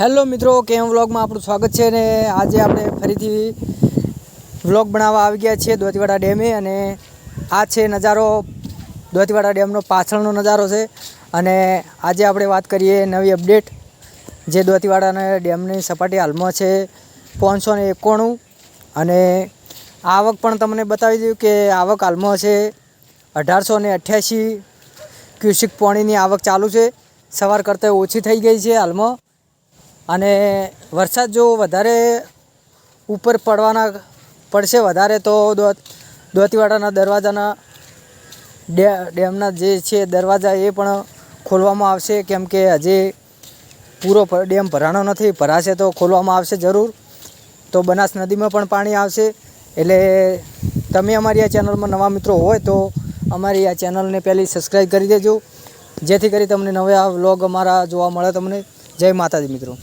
Hello મિત્રો કેમ વ્લોગમાં આપણું સ્વાગત છે અને આજે આપણે ફરીથી વ્લોગ બનાવવા આવી ગયા છીએ દોતીવાડા ડેમે અને આ છે નજારો, દોતીવાડા ડેમનો પાછળનો નજારો છે અને આજે આપણે વાત કરીએ નવી અપડેટ જે દોતીવાડાના ડેમની સપાટી હાલમાં છે પાંચસો ને એકોણું અને આવક પણ તમને બતાવી દઉં કે આવક હાલમાં છે અઢારસો ને અઠ્યાસી ક્યુસિક પાણીની આવક ચાલુ છે. સવાર કરતાં ઓછી થઈ ગઈ છે હાલમાં. અને વરસાદ જો વધારે ઉપર પડવાના, પડશે વધારે તો દોતીવાડાના દરવાજાના ડેમના જે છે દરવાજા એ પણ ખોલવામાં આવશે. કેમ કે હજી પૂરો ડેમ ભરાણો નથી, ભરાશે તો ખોલવામાં આવશે જરૂર. તો બનાસ નદીમાં પણ પાણી આવશે. એટલે તમે અમારી આ ચેનલમાં નવા મિત્રો હોય તો અમારી આ ચેનલને પહેલી સબસ્ક્રાઈબ કરી દેજો. જેથી કરી તમને નવા વ્લોગ અમારા જોવા મળે તમને. જય માતાજી મિત્રો.